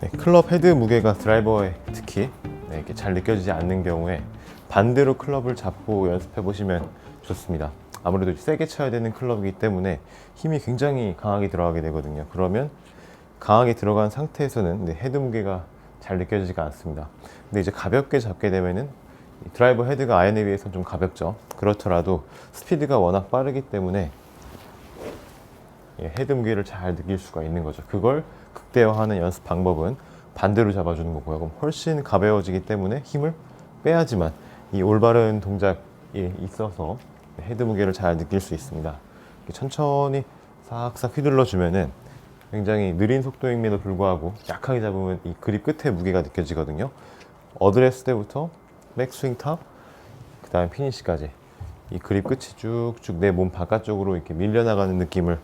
네, 클럽 헤드 무게가 드라이버에 특히 네, 이렇게 잘 느껴지지 않는 경우에 반대로 클럽을 잡고 연습해 보시면 좋습니다. 아무래도 세게 쳐야 되는 클럽이기 때문에 힘이 굉장히 강하게 들어가게 되거든요. 그러면 강하게 들어간 상태에서는 네, 헤드 무게가 잘 느껴지지가 않습니다. 근데 이제 가볍게 잡게 되면은 이 드라이버 헤드가 아이언에 비해서 좀 가볍죠. 그렇더라도 스피드가 워낙 빠르기 때문에 예, 헤드 무게를 잘 느낄 수가 있는 거죠. 그걸 극대화하는 연습 방법은 반대로 잡아주는 거고요. 그럼 훨씬 가벼워지기 때문에 힘을 빼야지만 이 올바른 동작에 있어서 헤드 무게를 잘 느낄 수 있습니다. 천천히 싹싹 휘둘러 주면은 굉장히 느린 속도임에도 불구하고 약하게 잡으면 이 그립 끝에 무게가 느껴지거든요. 어드레스 때부터 백스윙 탑, 그 다음에 피니시까지 이 그립 끝이 쭉쭉 내 몸 바깥쪽으로 이렇게 밀려나가는 느낌을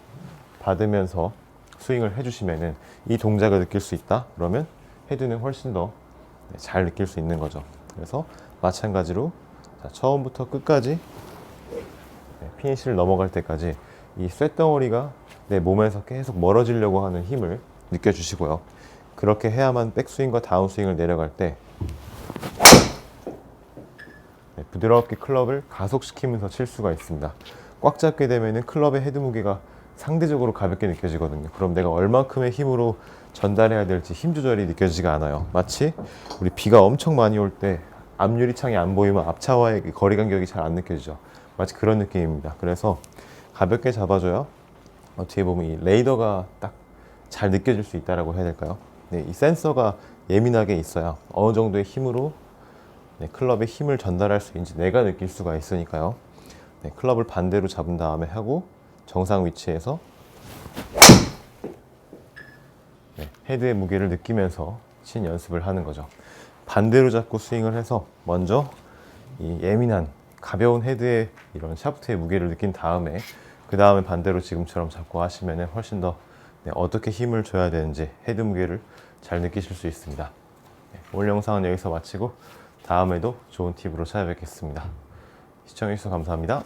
받으면서 스윙을 해주시면은 이 동작을 느낄 수 있다. 그러면 헤드는 훨씬 더 잘 느낄 수 있는 거죠. 그래서 마찬가지로 자, 처음부터 끝까지 네, 피니시를 넘어갈 때까지 이 쇳덩어리가 내 몸에서 계속 멀어지려고 하는 힘을 느껴주시고요. 그렇게 해야만 백스윙과 다운스윙을 내려갈 때 네, 부드럽게 클럽을 가속시키면서 칠 수가 있습니다. 꽉 잡게 되면은 클럽의 헤드 무게가 상대적으로 가볍게 느껴지거든요. 그럼 내가 얼만큼의 힘으로 전달해야 될지 힘 조절이 느껴지지가 않아요. 마치 우리 비가 엄청 많이 올 때 앞유리창이 안 보이면 앞차와의 그 거리 간격이 잘 안 느껴지죠. 마치 그런 느낌입니다. 그래서 가볍게 잡아줘야 어떻게 보면 이 레이더가 딱 잘 느껴질 수 있다라고 해야 될까요? 네, 이 센서가 예민하게 있어야 어느 정도의 힘으로 네, 클럽의 힘을 전달할 수 있는지 내가 느낄 수가 있으니까요. 네, 클럽을 반대로 잡은 다음에 하고 정상 위치에서 네, 헤드의 무게를 느끼면서 친 연습을 하는 거죠. 반대로 잡고 스윙을 해서 먼저 이 예민한 가벼운 헤드의 이런 샤프트의 무게를 느낀 다음에 그 다음에 반대로 지금처럼 잡고 하시면 훨씬 더 네, 어떻게 힘을 줘야 되는지 헤드 무게를 잘 느끼실 수 있습니다. 네, 오늘 영상은 여기서 마치고 다음에도 좋은 팁으로 찾아뵙겠습니다. 시청해주셔서 감사합니다.